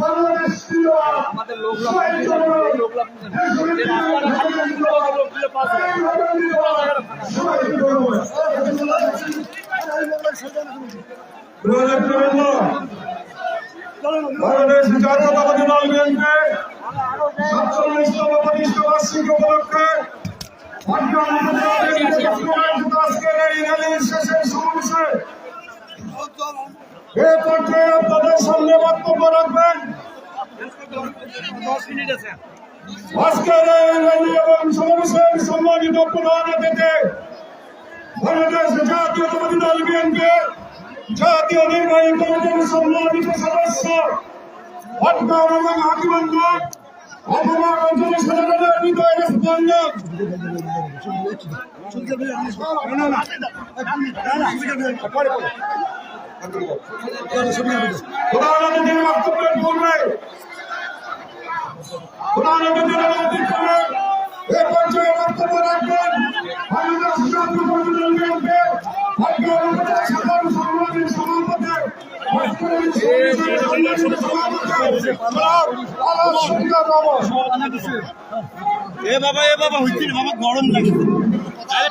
বাংলাদেশ ছিল আমাদের লোক বাংলাদেশ জাতীয়তাবাদী দল বিএনপি সাতচল্লিশতম প্রতিষ্ঠা বার্ষিকী উপলক্ষে আজকের এই র্যালির শেষের সমাবেশে এ পর্যায়ে আপনাদের সামনে বক্তব্য রাখবেন। আজকের এই র্যালি এবং সমাবেশের সম্মানিত প্রধান অতিথি জাতীয়তাবাদী দল বিএনপি জাতীয় নির্বাহী কমিটির সম্মানিত সদস্য অটকার এবং হাকিমন্দ অপমান অতিথিক্রমে এ পর্যায়ে বক্তব্য রাখবেন। বাবা এ বাবা হইছে রে বাবা গরম লাগে। আরে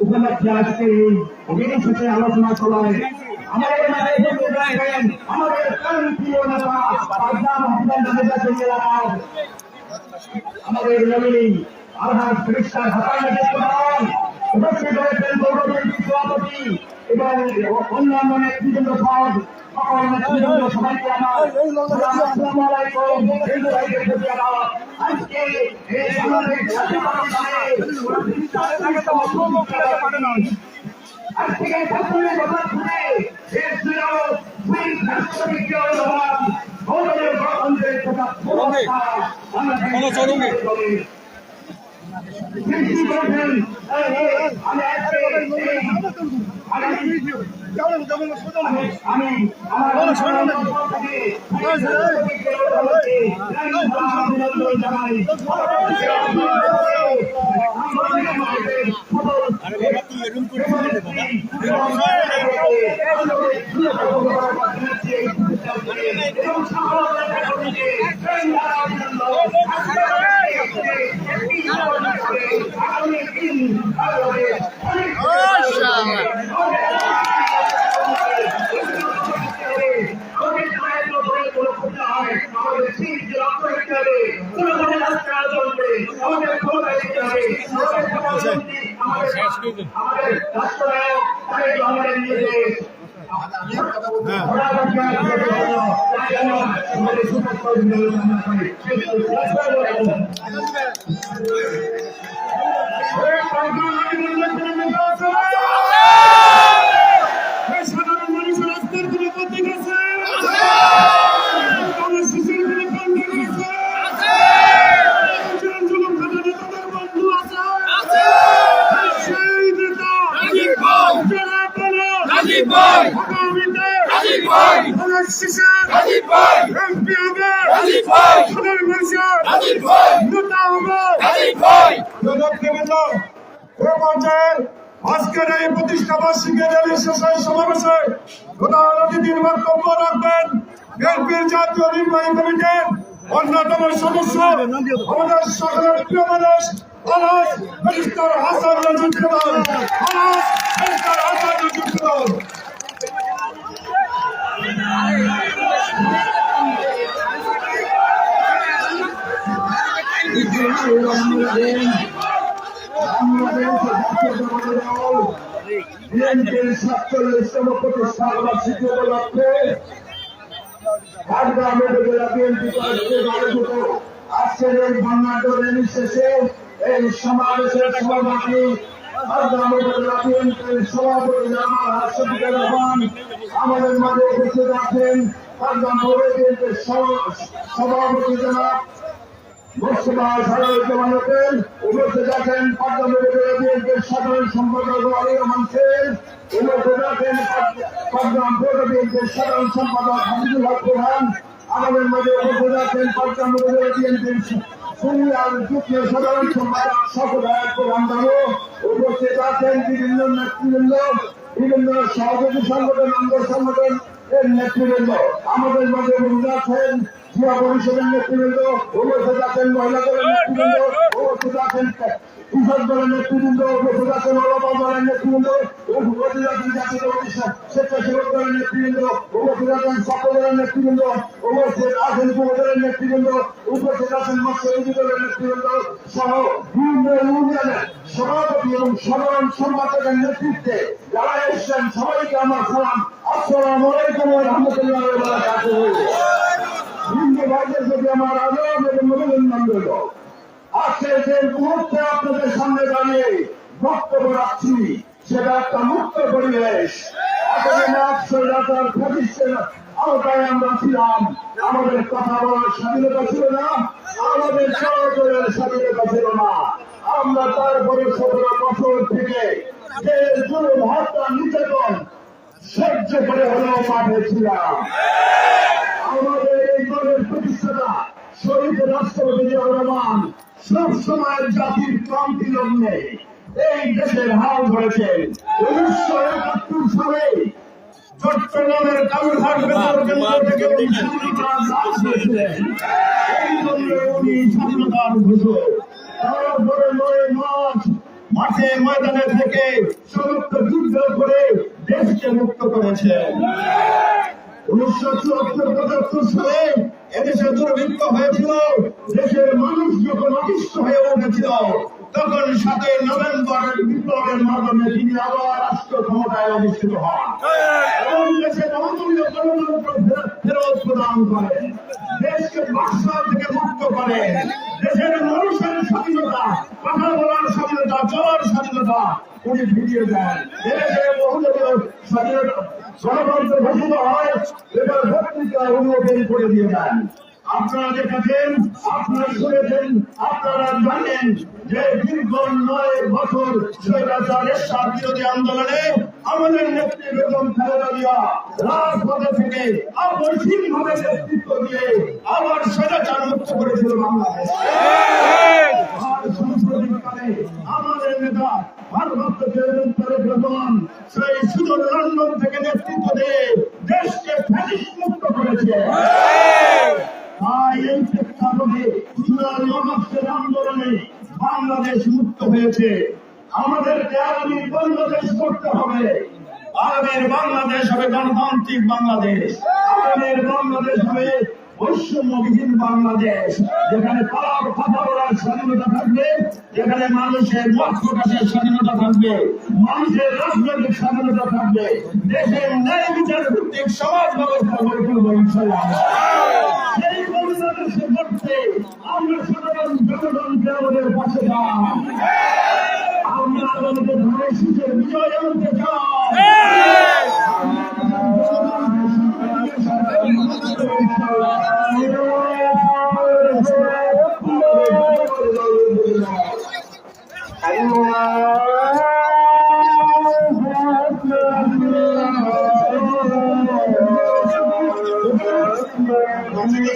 উপলক্ষে আজকে এই হতে আলোচনা চলায় আমাদের উপস্থিত রয়েছেন আমাদের প্রিয় নেতা আজম হাসান নামের এলাকার আমাদের নমিনি আলহাজ ফিরিস্তার হাসান প্রধান উপস্থিত রয়েছেন পৌর বিএনপি সভাপতি এবং অন্যান্য নেতৃবৃন্দ পদ সকল নেতৃবৃন্দ সবাইকে আমার আসসালামু আলাইকুম। হিন্দু ভাইদের প্রতি আমার আজকে এই বাংলাদেশ জাতীয়তাবাদী দলের আজ থেকে ছিল দুই রাষ্ট্রবিজ্ঞ রহমান গৌরবের গণতন্ত্রের প্রকাশ কোনো চরমে। সৃষ্টি করেছেন এই, এই, আমি আজকে এই আগামী আমি আমার থেকে অভিনন্দন জানাই আমাদের রাষ্ট্রনায়ক তারেক রহমানের নির্দেশ সাধারণ মানুষের আজকের কোনো প্রতীক আছে আমার শিশুর কোনো বন্ধু আছে জুলুম জুলুম খাটা নেতাদের বন্ধু আছে সেই নেতা যারা বলো রাজীব ভাই আগামীতে রাজীব আমার শিশুর রাজীব ভাই এমপি হবে রাজীব ভাই সাধারণ মানুষের রাজীব ভাই নেতা হবে। রাজীব ভাই জনপ্রিয়বৃন্দ এ পর্যায়ে আজকের এই প্রতিষ্ঠা বার্ষিকী র্যালি শেষের সমাবেশে। প্রধান অতিথির বক্তব্য রাখবেন বিএনপির জাতীয় নির্বাহী কমিটির অন্যতম সদস্য আমাদের সকলের প্রিয় মানুষ আনাস ব্যারিস্টার হাসান রাজুর আনাস ব্যারিস্টার হাসান প্রধান বিএনপির সাতচল্লিশতম প্রতিষ্ঠা বার্ষিকী উপলক্ষে ঝাড়গ্রাম উপজেলা বিএনপি আয়োজিত আজকের এই বর্ণাঢ্য শেষে এই সমাবেশের সভাপতি সভাপতি জামাল হাসিবুর রহমান, আমাদের মাঝে উপস্থিত আছেন সভাপতি জনাব মোস্তফা সারুজ্জামান হোসেন উপস্থিত আছেন পাটগ্রাম উপজেলা বিএনপির সাধারণ সম্পাদক আলী রহমান সেন। উপজেলা পাটগ্রাম পৌর বিএনপির সাধারণ সম্পাদক হামিদুল আমাদের মাঝে উপজেলা পাটগ্রাম বিএনপির সিনিয়র যুগ্ম সাধারণ সম্পাদক সকলের প্রধান বাবু উপস্থিত আছেন বিভিন্ন নেতৃবৃন্দ, বিভিন্ন সহযোগী সংগঠন, অঙ্গ সংগঠন এর নেতৃবৃন্দ। আমাদের মাঝে উপস্থিত আছেন, জিয়া পরিষদের নেতৃবৃন্দ, উপস্থিত আছেন মহিলা দলের নেতৃবৃন্দ, উপস্থিত আছেন কৃষক দলের নেতৃবৃন্দ আছেন ওলামা দলের নেতৃবৃন্দ আছেন জাতীয় স্বেচ্ছাসেবক দলের নেতৃবৃন্দ আছেন সকল দলের নেতৃবৃন্দ, উপস্থিত আছেন যুব নেতৃবৃন্দ, উপস্থিত আছেন মৎস্যজীবী দলের নেতৃবৃন্দ সহ বিভিন্ন ইউনিয়নের সভাপতি এবং সাধারণ সম্পাদকের নেতৃত্বে যারা এসছেন, সবাইকে আমার সালাম। আসসালামু আলাইকুম রাহমাতুল্লাহি হিন্দু ভাইদের প্রতি আমার আদব এবং অভিনন্দন আজকে যে মুহূর্তে আপনাদের সামনে দাঁড়িয়ে বক্তব্য রাখছি, সেটা একটা মুক্ত পরিবেশ। আওতায় আমরা ছিলাম। আমাদের কথা বলার স্বাধীনতা ছিল না, আমাদের চলাচলের স্বাধীনতা ছিল না। আমরা তারপরে সতেরো বছর থেকে যে জুলুম, হত্যা, নির্যাতন সহ্য করে হলেও মাঠে ছিলাম। আমাদের এই দলের প্রতিষ্ঠাতা শহীদ রাষ্ট্রপতি রহমান সব সময় জাতির ক্রান্তি লগ্নে এই দেশের হাল ধরেছেন উনিশশো একাত্তর সালে চট্টগ্রামের কালুরঘাট বেতার কেন্দ্র থেকে এই জন্য উনি স্বাধীনতার ঘোষক। তারপরে নয় মাস মাঠে ময়দানে থেকে সমস্ত যুদ্ধ করে দেশকে মুক্ত করেছেন। উনিশশো চুয়াত্তর পঁচাত্তর সালে এদেশে দুর্ভিক্ষ হয়েছিল, দেশের মানুষ যখন অতিষ্ঠ হয়ে উঠেছিল, তখন সাতই নভেম্বর বিপ্লবের মাধ্যমে তিনি আবার রাষ্ট্র ক্ষমতায় অধিষ্ঠিত হন। এবং দেশের অমূল্য গণতন্ত্র ফেরত- প্রদান করেন দেশকে বাক্সাল থেকে মুক্ত করেন দেশের মানুষের স্বাধীনতা, কথা বলার স্বাধীনতা, চলার স্বাধীনতা উনি ফিরিয়ে দেন। দেশে বহুদলীয় স্বাধীনতা গণতন্ত্র ঘোষিত হয়। উনি ওপেন করে দিয়ে দেন। আপনারা দেখেছেন আপনারা শুনেছেন আপনারা জানেন যে দীর্ঘ নয় বছর স্বৈরাচারের বিরোধী আন্দোলনে আমাদের নেত্রী বেগম খালেদা জিয়া রাজপথে থেকে আপসীম ভাবে নেতৃত্ব দিয়ে আবার স্বৈরাচার মুক্ত করেছিল বাংলাদেশ। আমাদের নেতা ভারপ্রাপ্ত চেয়ারম্যান তারেক রহমান সেই সুদূর লন্ডন থেকে নেতৃত্ব দিয়ে করেছে। আন্দোলনে বাংলাদেশ মুক্ত হয়েছে। আমাদেরকে আগামী বাংলাদেশ করতে হবে। আগামীর বাংলাদেশ হবে গণতান্ত্রিক বাংলাদেশ। আগামীর বাংলাদেশ হবে বৈষম্যবিহীন বাংলাদেশ, যেখানে স্বাধীনতা থাকবে, যেখানে মানুষের মত প্রকাশের স্বাধীনতা থাকবে, মানুষের রাজনৈতিক স্বাধীনতা থাকবে দেশের ন্যায় বিচার ভিত্তিক সমাজ ব্যবস্থা গড়ে তুলব আমরা সাধারণ জনগণকে আমাদের পাশে দাম আমরা আমাদের ধানের শীষের বিজয় আনতে চাই। দিয়ে